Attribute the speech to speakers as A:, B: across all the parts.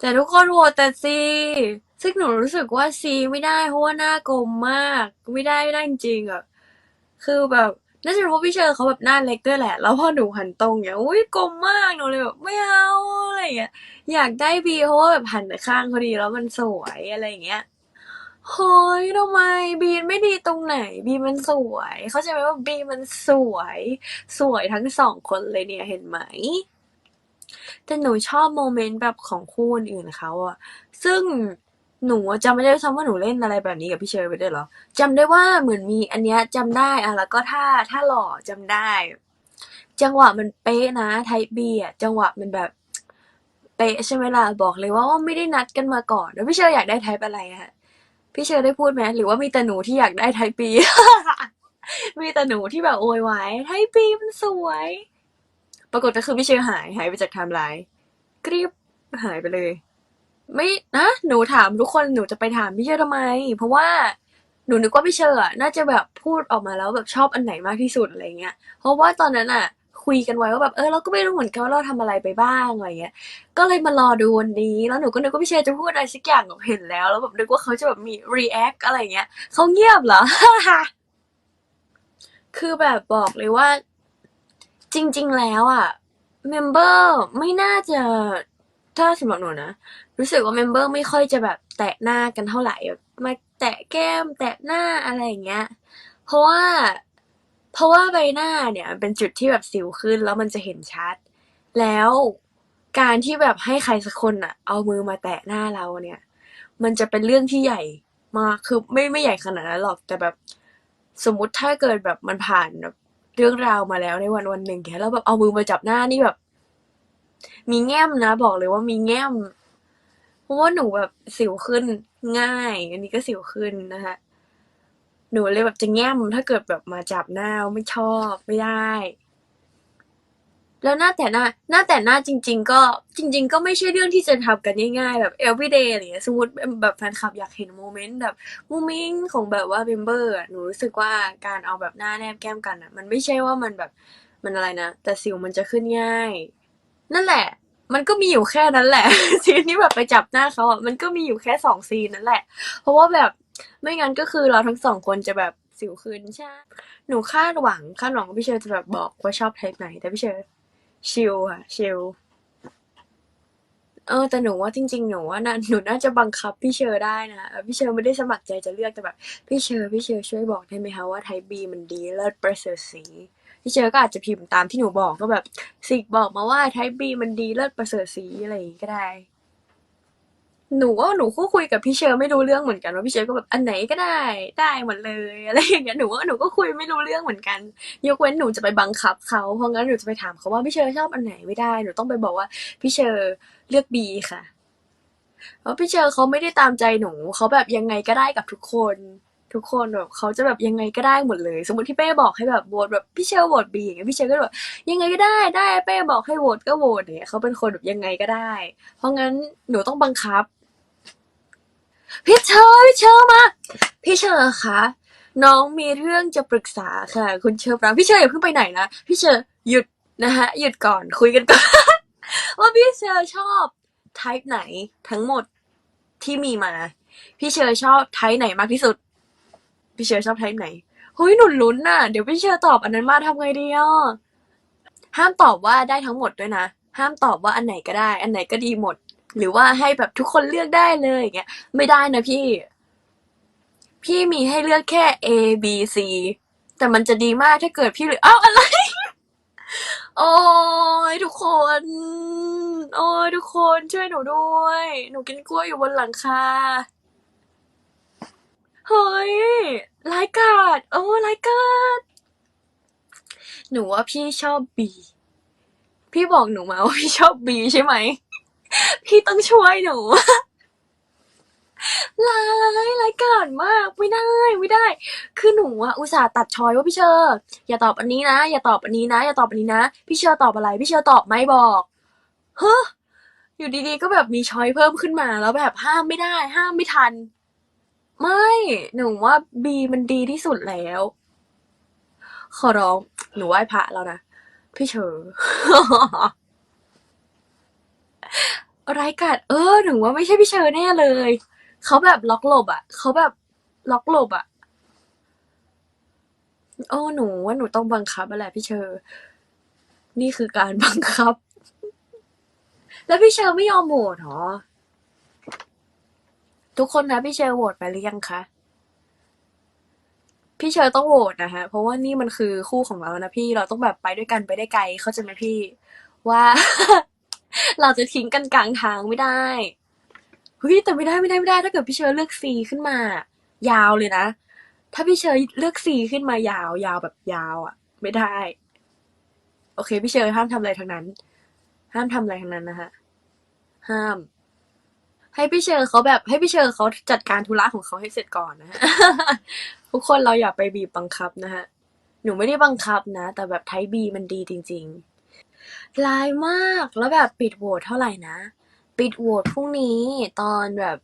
A: แต่ทุกคนโหวตแต่ซีซึ่งหนูรู้สึกว่าซีไม่ได้เพราะว่าหน้ากลมมาก ไม่ได้ไม่ได้จริงๆอะคือแบบน่าจะเพราะพี่เชอร์เขาแบบหน้าเล็กด้วยแหละ แล้วพอหนูหันตรงเนี่ยอุ้ยกลมมากหนูเลยแบบไม่เอาอะไรอย่างเงี้ยอยากได้บีเพราะว่าแบบหันไปข้างเขาดีแล้วมันสวยอะไรอย่างเงี้ยเฮ้ยทำไมบีนไม่ดีตรงไหน บีมันสวย เขาใจไหมว่าบีมันสวย สวยทั้งสองคนเลยเนี่ยเห็นไหม แต่หนูชอบโมเมนต์แบบของคู่อื่น ๆ เขาอะ ซึ่งหนูอะจำไม่ได้ด้วยซ้ำว่าหนูเล่นอะไรแบบนี้กับพี่เชอร์ไปด้วยเหรอ จำได้ว่าเหมือนมีอันเนี้ยจำได้อะแล้วก็ถ้าถ้าหล่อจำได้ จังหวะมันเป๊ะนะไทบีอะจังหวะมันแบบ เป๊ะใช่ไหมล่ะ บอกเลยว่าว่าไม่ได้นัดกันมาก่อน แล้วพี่เชอร์อยากได้ไทป์อะไรอะพี่เชอร์ได้พูดไหมหรือว่ามีแต่หนูที่อยากได้ไทป์บี มีแต่หนูที่แบบโวยวายไทป์บีมันสวย ปรากฏก็คือพี่เชอร์หายหายไปจากไทม์ไลน์กรีบหายไปเลย ไม่นะหนูถามทุกคนหนูจะไปถามพี่เชอร์ทำไม เพราะว่าหนูนึกว่าพี่เชอร์น่าจะแบบพูดออกมาแล้วแบบชอบอันไหนมากที่สุดอะไรเงี้ย เพราะว่าตอนนั้นอะคุยกันไว้ว่าแบบเออเราก็ไม่รู้เหมือนกันว่าเราทำอะไรไปบ้างอะไรเงี้ย ก็เลยมารอดูวันนี้ แล้วหนูก็นึกว่าพี่เชอร์จะพูดอะไรสักอย่างแบบเห็นแล้ว แล้วแบบนึกว่าเขาจะแบบมี react อะไรเงี้ยเขาเงียบเหรอ คือแบบบอกเลยว่า จริง ๆ แล้วอะเมมเบอร์ไม่น่าจะถ้าสำหรับหนูนะ รู้สึกว่าเมมเบอร์ไม่ค่อยจะแบบแตะหน้ากันเท่าไหร่แบบมาแตะแก้มแตะหน้าอะไรอย่างเงี้ย เพราะว่า เพราะว่าใบหน้าเนี่ยเป็นจุดที่แบบสิวขึ้นแล้วมันจะเห็นชัด แล้วการที่แบบให้ใครสักคนอะเอามือมาแตะหน้าเราเนี่ย มันจะเป็นเรื่องที่ใหญ่มากคือไม่ไม่ใหญ่ขนาดนั้นหรอกแต่แบบ สมมุติถ้าเกิดแบบมันผ่านแบบ เรื่องราวมาแล้วในวันวันหนึ่งแค่แล้วแบบเอามือมาจับหน้านี่แบบ มีแง้มนะ บอกเลยว่ามีแง้มเพราะว่าหนูแบบสิวขึ้นง่าย อันนี้ก็สิวขึ้นนะคะหนูเลยแบบจะแง้มถ้าเกิดแบบมาจับหน้าไม่ชอบไม่ได้ แล้วหน้าแต่หน้าหน้าแต่หน้าจริง ๆ ก็จริง ๆ ก็ไม่ใช่เรื่องที่จะทำกันง่ายๆแบบ everyday อะไรเงี้ยสมมติแบบแฟนคลับอยากเห็นโมเมนต์แบบมูมิ่งของแบบว่าเมมเบอร์อะหนูรู้สึกว่าการเอาแบบหน้าแนบแก้มกันอะมันไม่ใช่ว่ามันแบบมันอะไรนะ แต่สิวมันจะขึ้นง่าย นั่นแหละ มันก็มีอยู่แค่นั้นแหละ ซีนที่แบบไปจับหน้าเขาอะมันก็มีอยู่แค่สองซีนนั่นแหละ เพราะว่าแบบไม่งั้นก็คือเราทั้งสองคนจะแบบสิวขึ้นใช่ หนูคาดหวังคาดหวังว่าพี่เชอร์จะแบบบอกว่าชอบไทปไหนแต่พี่เชอร์ ชิลค่ะชิลเออแต่หนูว่าจริง ๆ หนูว่าน่าหนูน่าจะบังคับพี่เชอร์ได้นะเออพี่เชอร์ไม่ได้สมัครใจจะเลือกแต่แบบพี่เชอร์พี่เชอร์ช่วยบอกได้ไหมคะว่าไทบีมันดีเลิศประเสริฐสีพี่เชอร์ก็อาจจะพิมพ์ตามที่หนูบอกก็แบบสิกบอกมาว่าไทบีมันดีเลิศประเสริฐสีอะไรอย่างงี้ก็ได้ หนูว่าหนูก็คุยกับพี่เชอร์ไม่รู้เรื่องเหมือนกันว่าพี่เชอร์ก็แบบอันไหนก็ได้ได้หมดเลยอะไรอย่างเงี้ยหนูว่าหนูก็คุยไม่รู้เรื่องเหมือนกัน ยกเว้นหนูจะไปบังคับเขาเพราะงั้นหนูจะไปถามเขาว่าพี่เชอร์ชอบอันไหนไม่ได้หนูต้องไปบอกว่าพี่เชอร์เลือกบีค่ะเพราะพี่เชอร์เขาไม่ได้ตามใจหนูเขาแบบยังไงก็ได้กับทุกคน ทุกคนแบบเขาจะแบบยังไงก็ได้หมดเลย สมมติที่เป้บอกให้แบบโหวตแบบพี่เชอร์โหวตบีอย่างเงี้ยพี่เชอร์ก็แบบยังไงก็ได้ได้เป้บอกให้โหวตก็โหวตเนี่ยเขาเป็นคนแบบยังไงก็ได้ เพราะงั้นหนูต้องบังคับพี่เชอร์พี่เชอร์มาพี่เชอร์คะน้องมีเรื่องจะปรึกษาค่ะ คุณเชอร์ปรางพี่เชอร์อย่าเพิ่งไปไหนนะพี่เชอร์หยุดนะฮะหยุดก่อนคุยกันก่อนว่าพี่เชอร์ชอบ type ไหนทั้งหมดที่มีมา พี่เชอร์ชอบไทป์ไหนมากที่สุด พี่เชอร์ชอบไทป์ไหนเฮ้ยหนุนลุ้นน่ะเดี๋ยวพี่เชอร์ตอบอันนั้นมาทำไงดีอะห้ามตอบว่าได้ทั้งหมดด้วยนะ ห้ามตอบว่าอันไหนก็ได้ อันไหนก็ดีหมด หรือว่าให้แบบทุกคนเลือกได้เลยอย่างเงี้ยไม่ได้นะพี่ พี่มีให้เลือกแค่ A B C แต่มันจะดีมากถ้าเกิดพี่เหลืออ้าวอะไร โอ้ยทุกคน โอ้ยทุกคนช่วยหนูด้วย หนูกินกล้วยอยู่บนหลังคา เฮ้ยรายกาดโอ้รายกาดหนูว่าพี่ชอบบี พี่บอกหนูมาว่าพี่ชอบบีใช่ไหม พี่ต้องช่วยหนูร้ายร้ายกาจมากไม่ได้ไม่ได้ คือหนูอะอุตส่าห์ตัดชอยว่าพี่เชอร์อย่าตอบอันนี้นะ อย่าตอบอันนี้นะ อย่าตอบอันนี้นะ พี่เชอร์ตอบอะไร พี่เชอร์ตอบไม่บอกเฮ้ออยู่ดีๆก็แบบมีชอยเพิ่มขึ้นมาแล้วแบบห้ามไม่ได้ ห้ามไม่ทัน ไม่ หนูว่าบีมันดีที่สุดแล้ว ขอร้อง หนูไหว้พระแล้วนะ พี่เชอร์รายกาจเออ หนูว่าไม่ใช่พี่เชอร์แน่เลย เขาแบบล็อกหลบอะ เขาแบบล็อกหลบอะ โอ้หนูว่าหนูต้องบังคับอะไรพี่เชอร์นี่คือการบังคับ แล้วพี่เชอร์ไม่ยอมโหวตเหรอ ทุกคนนะพี่เชอร์โหวตไปหรือยังคะ พี่เชอร์ต้องโหวตนะฮะ เพราะว่านี่มันคือคู่ของเรานะพี่เราต้องแบบไปด้วยกันไปได้ไกล เข้าใจไหมพี่ว่า เราจะทิ้งกันกลางทางไม่ได้เฮ้ยแต่ไม่ได้ไม่ได้ไม่ได้ ถ้าเกิดพี่เชอร์เลือกซีขึ้นมา ยาวเลยนะ ถ้าพี่เชอร์เลือกซีขึ้นมายาว ยาวแบบยาวอะ ไม่ได้ โอเค พี่เชอร์ห้ามทำอะไรทั้งนั้น ห้ามทำอะไรทั้งนั้นนะฮะ ห้าม ให้พี่เชอร์เขาแบบ ให้พี่เชอร์เขาจัดการธุระของเขาให้เสร็จก่อนนะฮะทุกคนเราอย่าไปบีบบังคับนะฮะ หนูไม่ได้บังคับนะ แต่แบบไทบีมันดีจริงๆลายมากแล้วแบบปิดโหวตเท่าไหร่นะ ปิดโหวตพรุ่งนี้ตอนแบบ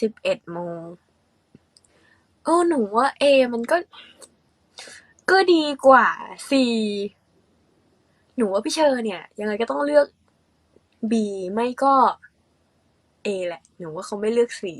A: สิบเอ็ดโมงโอ้หนูว่าเอมันก็ ก็ดีกว่าซีหนูว่าพี่เชอร์เนี่ย ยังไงก็ต้องเลือกบีไม่ก็ เอแหละหนูว่าเขาไม่เลือกสี